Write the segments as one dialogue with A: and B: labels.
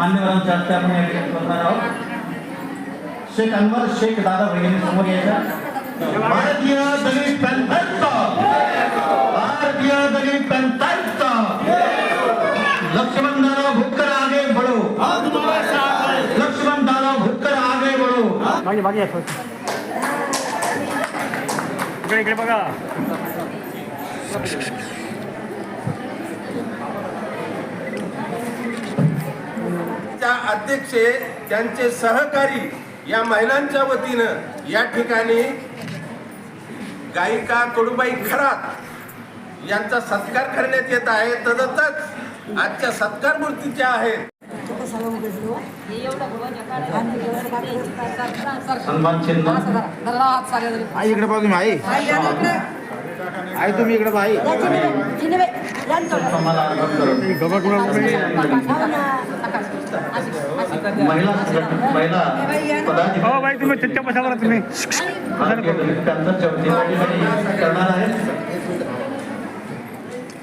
A: मान्यवरांच्या हस्ते आपण या ठिकाणी करणार आहोत. शेख अनवर शेख दादा भगिनी समोर यायच्या भारतीय दलित पॅन्थरचा भारतीय दलित पॅन्थरचा लक्ष्मण दादा भुक्कर आगे बढ़ो. लक्ष्मण दादा भुक्कर आगे बढ़ो.
B: मागे मागे या थोडं. इकडे इकडे बघा
C: त्या अध्यक्षे त्यांचे सहकारी या महिलांच्या वतीनं या ठिकाणी गायिका कडूबाई खरात यांचा सत्कार करण्यात येत आहे. तदतच आजच्या सत्कार मूर्तीच्या आहेत
A: सन्मान चिन्ह.
D: पाहू तुम्ही इकडे
A: पदाधिकारी
B: हो बाई तुम्ही तिथच्या बसावर तुम्ही.
A: करणार आहेत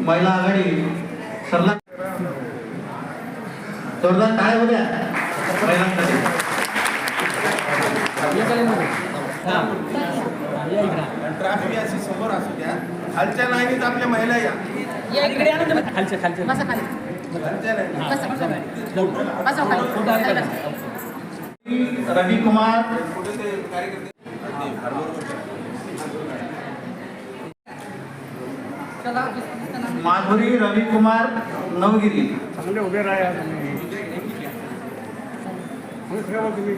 A: महिला आघाडी सरला जोरदार काय होत्या महिलांसाठी.
C: ट्रॅफिक अशी समोर असू द्या. खालच्या लाईनीत आपल्या महिला या.
E: खालचे खालचे
F: बसा खाली.
C: खालच्या लाईनीत.
F: बसा बसा. खाली. खाली
A: रवी कुमार.
C: ते कार्यकर्ते
A: माधुरी रवी कुमार नवगिरी.
B: चांगले उभे राहा तुम्ही. उभे राहा तुम्ही.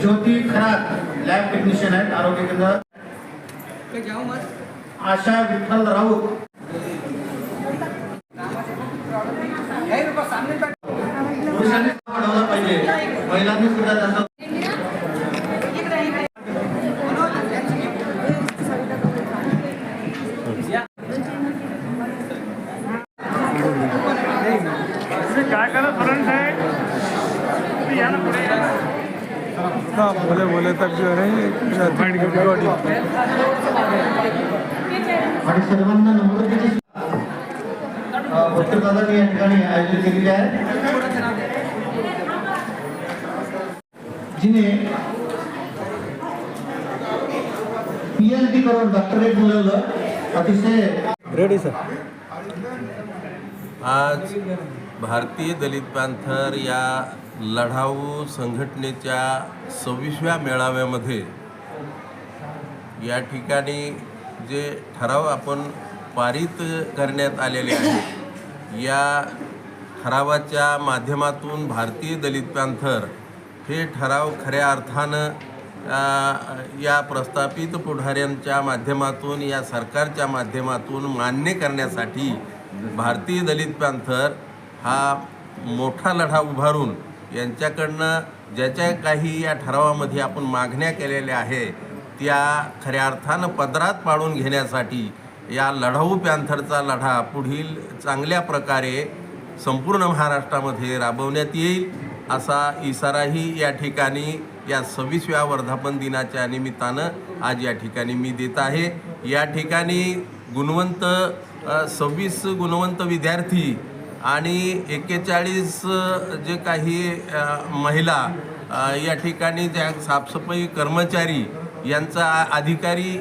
A: ज्योती खरात लॅब टेक्निशियन आहेत आरोग्य केंद्र. आशा विठ्ठल राऊत. पुरुषांनी पाहिजे. महिलांनी सुद्धा त्याचा
B: तुम्ही काय करा फरण साहेब तुम्ही या ना पुढे या ना.
D: हाँ बोले बोले तक जो है रिकॉर्डिंग
A: आणि सर्वांना नम्रतेची या ठिकाणी आयोजित केलेली आहे. जिने पीएचडी करून डॉक्टरेट मिळवलं अतिशय
D: रेडी सर
C: आज भारतीय दलित पॅन्थर या लढाऊ संघटनेच्या सव्वीसव्या मेळाव्यामध्ये या ठिकाणी जे ठराव आपण पारित करण्यात आलेले आहेत या ठरावाच्या माध्यमातून भारतीय दलित पॅन्थर हे ठराव खऱ्या अर्थानं या प्रस्थापित पुढाऱ्यांच्या माध्यमातून या सरकारच्या माध्यमातून मान्य करण्यासाठी भारतीय दलित पॅन्थर हा मोठा लढा उभारून यांच्याकडनं ज्याच्या काही या ठरावामध्ये आपण मागण्या केलेल्या आहे त्या खऱ्या अर्थानं पदरात पाडून घेण्यासाठी या लढाऊ पॅन्थरचा लढा पुढील चांगल्या प्रकारे संपूर्ण महाराष्ट्रामध्ये राबवण्यात येईल असा इशाराही या ठिकाणी या सव्वीसव्या वर्धापन दिनाच्या निमित्तानं आज या ठिकाणी मी देत आहे. या ठिकाणी गुणवंत सव्वीस गुणवंत विद्यार्थी आणि एक्केचाळीस जे काही महिला या ठिकाणी ज्या साफसफाई कर्मचारी यांचा अधिकारी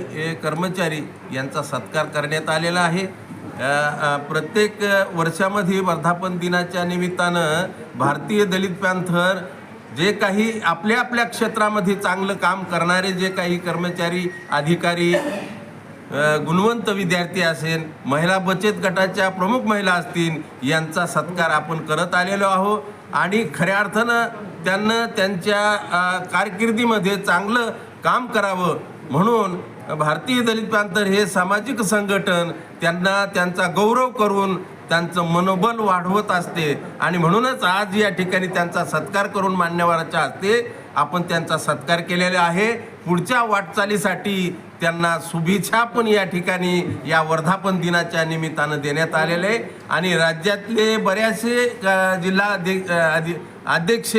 C: कर्मचारी यांचा सत्कार करण्यात आलेला आहे. प्रत्येक वर्षामध्ये वर्धापन दिनाच्या निमित्तानं भारतीय दलित पॅन्थर जे काही आपल्या आपल्या क्षेत्रामध्ये चांगलं काम करणारे जे काही कर्मचारी अधिकारी गुणवंत विद्यार्थी असेल महिला बचत गटाच्या प्रमुख महिला असतील यांचा सत्कार आपण करत आलेलो आहोत. आणि खऱ्या अर्थानं त्यांना त्यांच्या कारकिर्दीमध्ये चांगलं काम करावं. म्हणून भारतीय दलित प्रांतर हे सामाजिक संघटन त्यांना त्यांचा गौरव करून त्यांचं मनोबल वाढवत असते. आणि म्हणूनच आज या ठिकाणी त्यांचा सत्कार करून मान्यवराच्या हस्ते आपण त्यांचा सत्कार केलेला आहे. पुढच्या वाटचालीसाठी त्यांना शुभेच्छा पण या ठिकाणी या वर्धापन दिनाच्या निमित्तानं देण्यात आलेले आहे. आणि राज्यातले बऱ्याचसे जिल्हा अध्यक्ष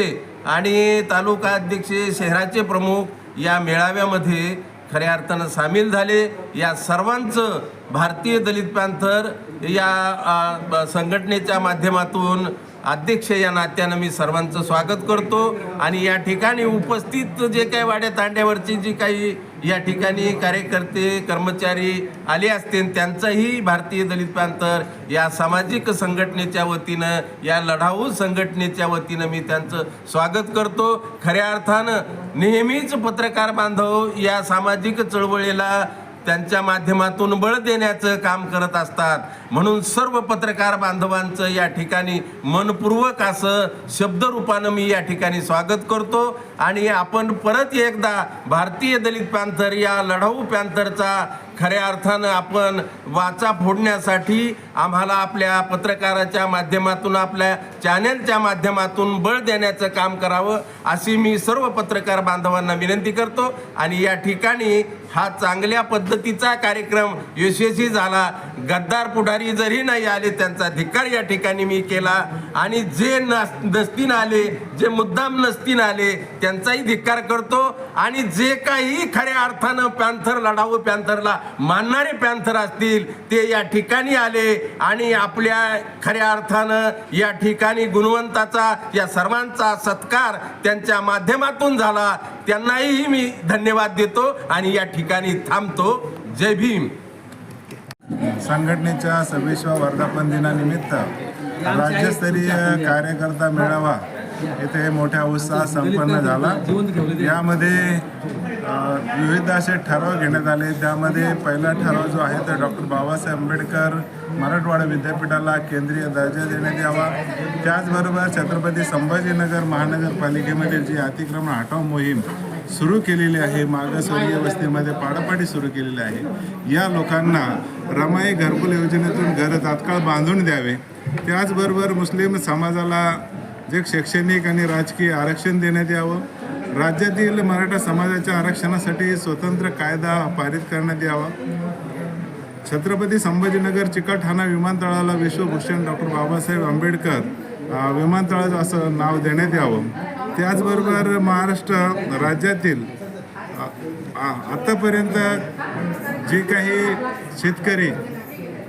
C: आणि तालुका अध्यक्ष शहराचे प्रमुख या मेळाव्यामध्ये खऱ्या अर्थानं सामील झाले. या सर्वांचं भारतीय दलित पॅंथर या संघटनेच्या माध्यमातून अध्यक्ष या नात्यानं मी सर्वांचं स्वागत करतो. आणि या ठिकाणी उपस्थित जे काही वाड्या तांड्यावरची जी काही या ठिकाणी कार्यकर्ते कर्मचारी आले असतील त्यांचाही भारतीय दलित प्रांतर या सामाजिक संघटनेच्या वतीनं या लढाऊ संघटनेच्या वतीनं मी त्यांचं स्वागत करतो. खऱ्या अर्थानं नेहमीच पत्रकार बांधव या सामाजिक चळवळीला त्यांच्या माध्यमातून बळ देण्याचं काम करत असतात. म्हणून सर्व पत्रकार बांधवांचं या ठिकाणी मनपूर्वक असं शब्दरूपानं मी या ठिकाणी स्वागत करतो. आणि आपण परत एकदा भारतीय दलित पॅन्थर या लढाऊ पॅन्थरचा खऱ्या अर्थानं आपण वाचा फोडण्यासाठी आम्हाला आपल्या पत्रकाराच्या माध्यमातून आपल्या चॅनेलच्या माध्यमातून बळ देण्याचं काम करावं अशी मी सर्व पत्रकार बांधवांना विनंती करतो. आणि या ठिकाणी हा चांगल्या पद्धतीचा कार्यक्रम यशस्वी झाला. गद्दार पुढारी जरी नाही आले त्यांचा धिक्कार या ठिकाणी मी केला. आणि जे नस- नसतीन आले जे मुद्दाम नसतीन आले त्यांचाही धिक्कार करतो. आणि जे काही खऱ्या अर्थानं पॅन्थर लढावं पॅन्थरला मानणारे पॅन्थर असतील ते या ठिकाणी आले आणि आपल्या खऱ्या अर्थानं या ठिकाणी गुणवंताचा या सर्वांचा सत्कार त्यांच्या माध्यमातून झाला. त्यांनाही मी धन्यवाद देतो आणि या ठिकाणी थांबतो. जय भीम.
G: संघटनेच्या सव्वीसव्या वर्धापन दिनानिमित्त राज्यस्तरीय कार्यकर्ता मेळावा येथे मोठ्या उत्साहात संपन्न झाला. यामध्ये विविध असे ठराव घेण्यात आले. त्यामध्ये पहिला ठराव जो आहे तो डॉक्टर बाबासाहेब आंबेडकर मराठवाडा विद्यापीठाला केंद्रीय दर्जा देण्यात यावा. त्याचबरोबर छत्रपती संभाजीनगर महानगरपालिकेमधील जी अतिक्रमण हटाव मोहीम सुरू केलेली आहे मागासवर्गीय वस्तीमध्ये पाडापाडी सुरू केलेली आहे या लोकांना रमाई घरकुल योजनेतून घरं तात्काळ बांधून द्यावे. त्याचबरोबर मुस्लिम समाजाला जे शैक्षणिक आणि राजकीय आरक्षण देण्यात यावं. राज्यातील मराठा समाजाच्या आरक्षणासाठी स्वतंत्र कायदा पारित करण्यात यावा. छत्रपती संभाजीनगर चिकलठाणा विमानतळाला विश्वभूषण डॉक्टर बाबासाहेब आंबेडकर विमानतळाचं असं नाव देण्यात यावं. त्याचबरोबर महाराष्ट्र राज्यातील आत्तापर्यंत जे काही शेतकरी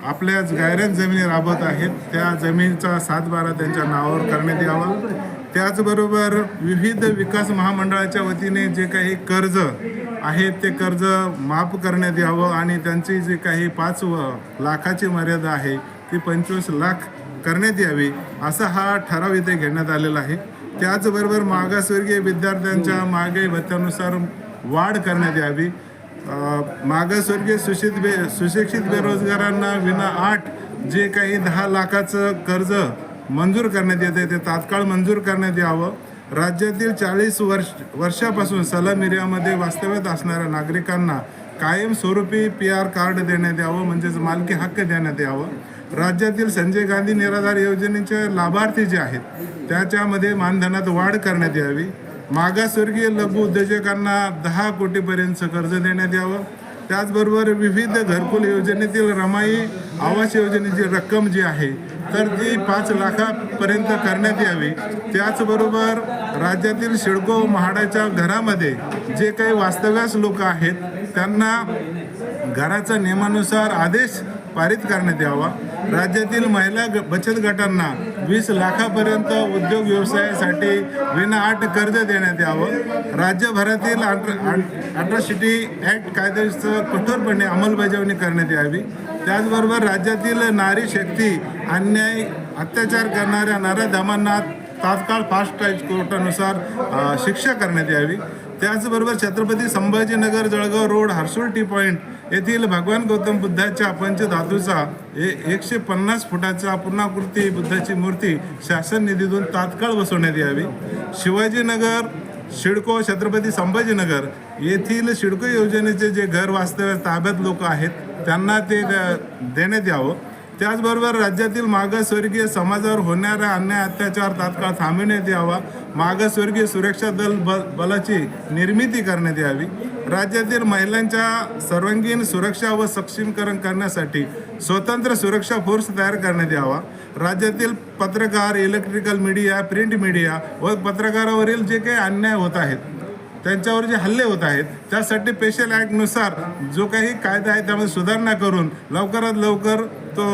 G: आपल्या गायरन जमिनी राबवत आहेत. त्या जमिनीचा सातबारा त्यांच्या नावावर करण्यात यावा. त्याचबरोबर विविध विकास महामंडळाच्या वतीने जे काही कर्ज आहे ते कर्ज माफ करण्यात यावं आणि त्यांची जी काही पाच व- लाखाची मर्यादा आहे ती पंचवीस लाख करण्यात यावी असा हा ठराव इथे घेण्यात आलेला आहे. त्याचबरोबर मागासवर्गीय विद्यार्थ्यांच्या मागे भत्त्यानुसार वाढ करण्यात यावी. मागासवर्गीय सुशित बे सुशिक्षित बेरोजगारांना विना आठ जे काही दहा लाखाचं कर्ज मंजूर करण्यात येते ते तात्काळ मंजूर करण्यात यावं. राज्यातील चाळीस वर्ष वर्षापासून सलम एरियामध्ये वास्तव्यात असणाऱ्या नागरिकांना कायमस्वरूपी पी आर कार्ड देण्यात यावं म्हणजेच मालकी हक्क देण्यात यावं. राज्यातील संजय गांधी निराधार योजनेचे लाभार्थी जे आहेत त्याच्यामध्ये मानधनात वाढ करण्यात यावी. मागासवर्गीय लघु उद्योजकांना दहा कोटीपर्यंत कर्ज देण्यात यावं. त्याचबरोबर विविध घरकुल योजनेतील रमाई आवास योजनेची रक्कम जी आहे तर ती पाच लाखापर्यंत करण्यात यावी. त्याचबरोबर राज्यातील शिडको महाडाच्या घरामध्ये जे काही वास्तव्यास लोक आहेत त्यांना घराचा नियमानुसार आदेश पारित करण्यात यावा. राज्यातील महिला ग- बचत गटांना वीस लाखापर्यंत उद्योग व्यवसायासाठी विनाआट कर्ज देण्यात यावं. राज्यभरातील अट्रॉसिटी ॲक्ट कायद्याचं कठोरपणे अंमलबजावणी करण्यात यावी. त्याचबरोबर राज्यातील नारी शक्ती अन्याय अत्याचार करणाऱ्या नराधमांना तात्काळ फास्ट ट्रॅक कोर्टानुसार शिक्षा करण्यात यावी. त्याचबरोबर Chhatrapati Sambhajinagar Jalgaon road Harsul T point येथील भगवान गौतम बुद्धाच्या पंचधातूचा ए एकशे पन्नास फुटाचा पूर्णाकृती बुद्धाची मूर्ती शासन निधीतून तात्काळ बसवण्यात यावी. शिवाजीनगर शिडको छत्रपती संभाजीनगर येथील शिडको योजनेचे जे घर वास्तव्य ताब्यात लोक आहेत त्यांना ते देण्यात यावं. त्याचबरोबर राज्यातील मागासवर्गीय समाजावर होणाऱ्या अन्याय अत्याचार तात्काळ थांबविण्यात यावा. मागासवर्गीय सुरक्षा दल ब बलाची निर्मिती करण्यात यावी. राज्यातील महिलांच्या सर्वांगीण सुरक्षा व सक्षमीकरण करण्यासाठी स्वतंत्र सुरक्षा फोर्स तयार करण्यात यावा. राज्यातील पत्रकार इलेक्ट्रिकल मीडिया प्रिंट मीडिया व पत्रकारावरील जे काही अन्याय होत आहेत त्यांच्यावर जे हल्ले होत आहेत त्यासाठी स्पेशल ॲक्टनुसार जो काही कायदा आहे त्यामध्ये सुधारणा करून लवकरात लवकर तो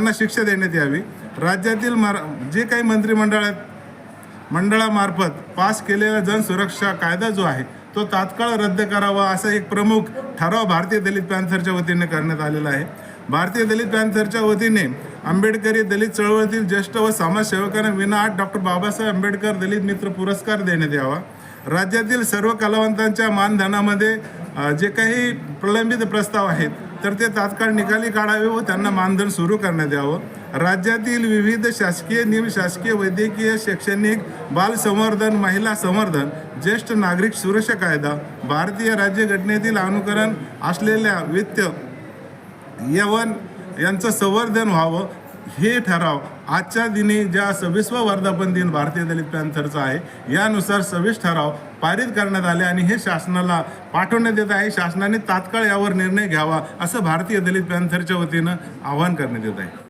G: त्यांना शिक्षा देण्यात यावी. राज्यातील मार जे काही मंत्रिमंडळात मंडळामार्फत पास केलेला जनसुरक्षा कायदा जो आहे तो तात्काळ रद्द करावा असा एक प्रमुख ठराव भारतीय दलित पॅन्थरच्या वतीने करण्यात आलेला आहे. भारतीय दलित पॅन्थरच्या वतीने आंबेडकरी दलित चळवळीतील ज्येष्ठ व समाजसेवकांना विनाआट डॉक्टर बाबासाहेब आंबेडकर दलित मित्र पुरस्कार देण्यात यावा. राज्यातील सर्व कलावंतांच्या मानधनामध्ये जे काही प्रलंबित प्रस्ताव आहेत तर ते तात्काळ निकाली काढावे व त्यांना मानधन सुरू करण्यात यावं. राज्यातील विविध शासकीय निमशासकीय वैद्यकीय शैक्षणिक बाल संवर्धन महिला संवर्धन ज्येष्ठ नागरिक सुरक्षा कायदा भारतीय राज्यघटनेतील अनुकरण असलेल्या वित्त यवन यांचं संवर्धन व्हावं हे ठराव आजच्या दिनी ज्या सव्वीसवा वर्धापन दिन भारतीय दलित पॅन्थरचा आहे यानुसार सव्वीस ठराव पारित करण्यात आले आणि हे शासनाला पाठवण्यात येत आहे. शासनाने तात्काळ यावर निर्णय घ्यावा असं भारतीय दलित पॅन्थरच्या वतीनं आवाहन करण्यात येत आहे.